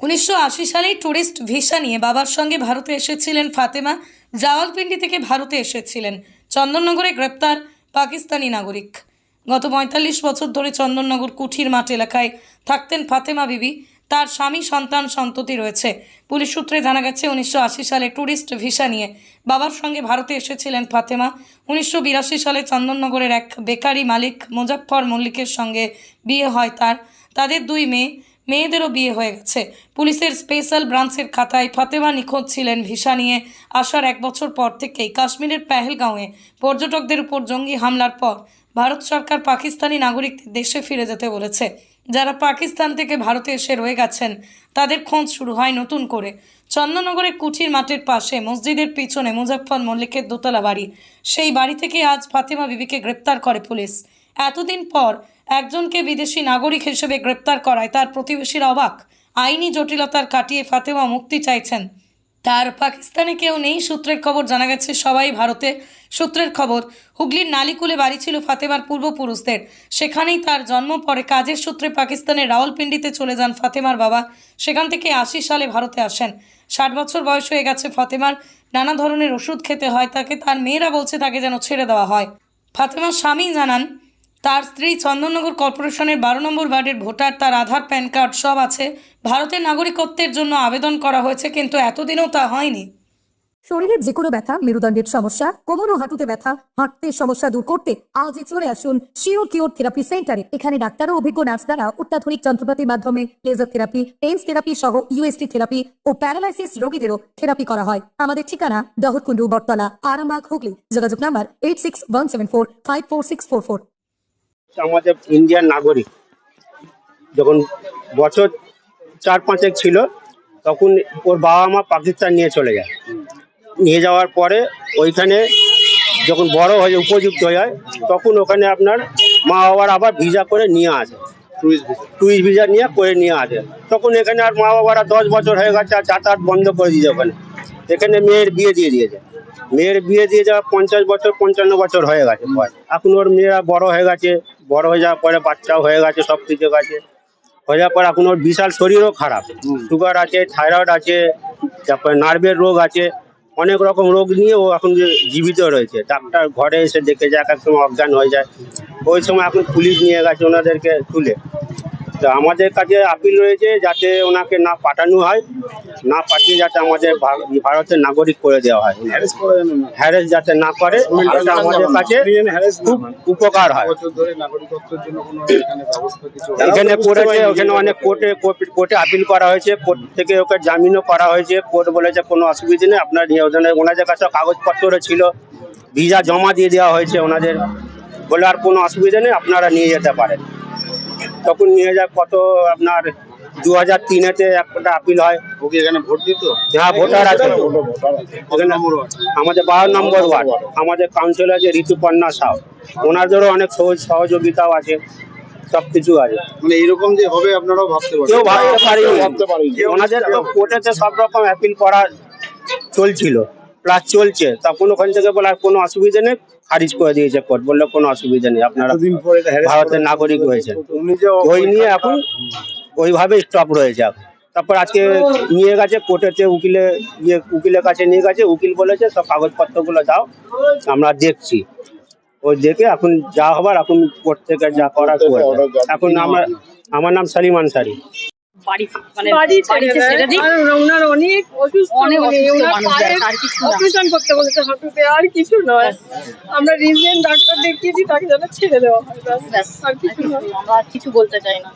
উনিশশো আশি সালে ট্যুরিস্ট ভিসা নিয়ে বাবার সঙ্গে ভারতে এসেছিলেন ফাতেমা। রাওয়ালপিন্ডি থেকে ভারতে এসেছিলেন। চন্দননগরে গ্রেপ্তার পাকিস্তানি নাগরিক। গত পঁয়তাল্লিশ বছর ধরে চন্দননগর কুঠির মাঠ এলাকায় থাকতেন ফাতেমা বিবি। তার স্বামী সন্তান সন্ততি রয়েছে। পুলিশ সূত্রে জানা গেছে, উনিশশো আশি সালে ট্যুরিস্ট ভিসা নিয়ে বাবার সঙ্গে ভারতে এসেছিলেন ফাতেমা। উনিশশো বিরাশি সালে চন্দননগরের এক বেকারি মালিক মুজাফফর মল্লিকের সঙ্গে বিয়ে হয় তার। তাদের দুই মেয়ে মেয়েদেরও বিয়ে হয়ে গেছে। পুলিশের স্পেশাল ব্রাঞ্চের খাতায় ফাতেমা নিখোঁজ ছিলেন ভিসা নিয়ে। আসার এক বছর পর থেকেই কাশ্মীরের পেহেলগাঁওয়ে পর্যটকদের উপর জঙ্গি হামলার পর ভারত সরকার পাকিস্তানি নাগরিকদের দেশে ফিরে যেতে বলেছে। যারা পাকিস্তান থেকে ভারতে এসে রয়ে গেছেন, তাদের খোঁজ শুরু হয় নতুন করে। চন্দননগরের কুঠির মাঠের পাশে মসজিদের পিছনে মুজাফফর মল্লিকের দোতলা বাড়ি। সেই বাড়ি থেকে আজ ফাতেমা বিবিকে গ্রেপ্তার করে পুলিশ। এতদিন পর একজনকে বিদেশি নাগরিক হিসেবে গ্রেপ্তার করায় তার প্রতিবেশীর অবাক। আইনি জটিলতার কাটিয়ে ফাতেমা মুক্তি চাইছেন। তার পাকিস্তানে কেউ নেই, সূত্রের খবর জানা গেছে সবাই ভারতে। সূত্রের খবর, হুগলির নালিকুলে বাড়ি ছিল ফাতেমার পূর্বপুরুষদের। সেখানেই তার জন্ম, পরে কাজের সূত্রে পাকিস্তানের রাওয়ালপিন্ডিতে চলে যান ফাতেমার বাবা। সেখান থেকে আশি সালে ভারতে আসেন। ষাট বছর বয়স হয়ে গেছে ফাতেমার। নানা ধরনের ওষুধ খেতে হয়, তাকে তার মেয়েরা বলছে তাকে যেন ছেড়ে দেওয়া হয়। ফাতেমার স্বামী জানান তার স্ত্রী চন্দননগর কর্পোরেশনের বারো নম্বর ওয়ার্ডের ভোটার, তার আধার, প্যান কার্ড সব আছে। ভারতের নাগরিকত্বের জন্য আবেদন করা হয়েছে, কিন্তু এতদিনও তা হয়নি। শরীরের যে কোনো ব্যথা, মেরুদণ্ডের সমস্যা কোমর ও হাঁটুতে ব্যথা, হাঁটতে সমস্যা দূর করতে আজই চলে আসুন শিওর কিওর থেরাপি সেন্টারে এখানে ডাক্তার ও অভিজ্ঞ নার্স দ্বারা অত্যাধুনিক যন্ত্রপাতির মাধ্যমে লেজার থেরাপি পেন্স থেরাপি সহ ইউএসটি থেরাপি ও প্যারালাইসিস রোগীদেরও থেরাপি করা হয়। আমাদের ঠিকানা দহরকুন্ডু বটতলা, আরামবাগ, হুগলি। যোগাযোগ number eight six one seven four five four six four four আমাদের ইন্ডিয়ান নাগরিক। যখন বছর চার পাঁচেক ছিল তখন ওর বাবা মা পাকিস্তান নিয়ে চলে যায়। নিয়ে যাওয়ার পরে ওইখানে যখন বড় হয়ে উপযুক্ত হয়ে যায় তখন ওখানে আপনার মা বাবার আবার ভিসা করে নিয়ে আসে। টুরিস্ট ভিসা নিয়ে করে নিয়ে আসে। তখন এখানে আর মা বাবারা দশ বছর হয়ে গেছে আর যাতায়াত বন্ধ করে দিয়েছে ওখানে। এখানে মেয়ের বিয়ে দিয়ে দিয়েছে। মেয়ের বিয়ে দিয়ে যাওয়া পঞ্চাশ বছর পঞ্চান্ন বছর হয়ে গেছে। এখন ওর মেয়েরা বড় হয়ে গেছে। বড় হয়ে যাওয়ার পরে বাচ্চাও হয়ে গেছে সব কিছু গেছে। হয়ে যাওয়ার পর এখন ওর বিশাল শরীরও খারাপ। সুগার আছে থাইরয়েড আছে তারপরে নার্ভের রোগ আছে। অনেক রকম রোগ নিয়ে ও এখন যে জীবিত রয়েছে। ডাক্তার ঘরে এসে দেখে যায় এক এক সময় অজ্ঞান হয়ে যায়। ওই সময় এখন পুলিশ নিয়ে গেছে ওনাদেরকে তুলে। তো আমাদের কাছে আপিল রয়েছে যাতে ওনাকে না পাঠানো হয় না পাঠিয়ে যাতে আমাদের ভারতের নাগরিক করে দেওয়া হয়। হ্যারেস যাতে না করে এটা আমাদের কাছে খুব উপকার হয়। এখানে করেছে ওখানে অনেক কোর্টে কোর্টে আপিল করা হয়েছে কোর্ট থেকে ওকে জামিনও করা হয়েছে। কোর্ট বলেছে কোনো অসুবিধা নেই আপনার ওদের ওনাদের কাছে কাগজপত্র ছিল ভিসা জমা দিয়ে দেওয়া হয়েছে ওনাদের। বলে আর কোনো অসুবিধা নেই আপনারা নিয়ে যেতে পারেন। তখন নিয়ে যায় কত আপনার দু হাজার তিনেতে একটা আপিল হয়। ওকে এখানে ভোট দিত? হ্যাঁ ভোটার আছে। ওখানে আমাদের বারো নম্বর ওয়ার্ড। আমাদের কাউন্সিলর আছে ঋতুপর্ণা সাউ। ওনাদেরও অনেক সহজ সহযোগিতাও আছে সব কিছু আছে। মানে এরকম যে হবে আপনারাও ভাবতে পারেন কেউ ভাবতে পারেনি। ভাবতে পারেনি। ওনাদের তো কোর্টেতে সব রকম অ্যাপিল করা চলছিল। প্লাস চলছে তখন ওখান থেকে বলে আর কোনো অসুবিধা নেই খারিজ করে দিয়েছে কোর্ট বলল কোনো অসুবিধা নেই আপনারা ভারতের নাগরিক হয়েছে ওই নিয়ে এখন ওইভাবে স্টপ রয়েছে তারপর আজকে নিয়ে গেছে কোর্টেতে উকিলে ইয়ে উকিলের কাছে নিয়ে গেছে উকিল বলেছে সব কাগজপত্রগুলো দাও আমরা দেখছি। ওই দেখে এখন যা হবার এখন কোর্ট থেকে যা করার এখন আমার আমার নাম সালিম আনসারি বাড়ি মানে বাড়িতে ছেড়ে দিই ওনার অনেক অসুস্থ অনেক মানে অসুস্থ ওনার মানুষ পায়ে আর কিছু না। অপারেশন করতে বলেছে হাঁটুতে আর কিছু নয়। আমরা রিজেন্ট ডাক্তার দেখিয়েছি তাকে যেন ছেড়ে দেওয়া হয় ব্যাস। ব্যাস আর কিছু আমরা কিছু বলতে চাই না।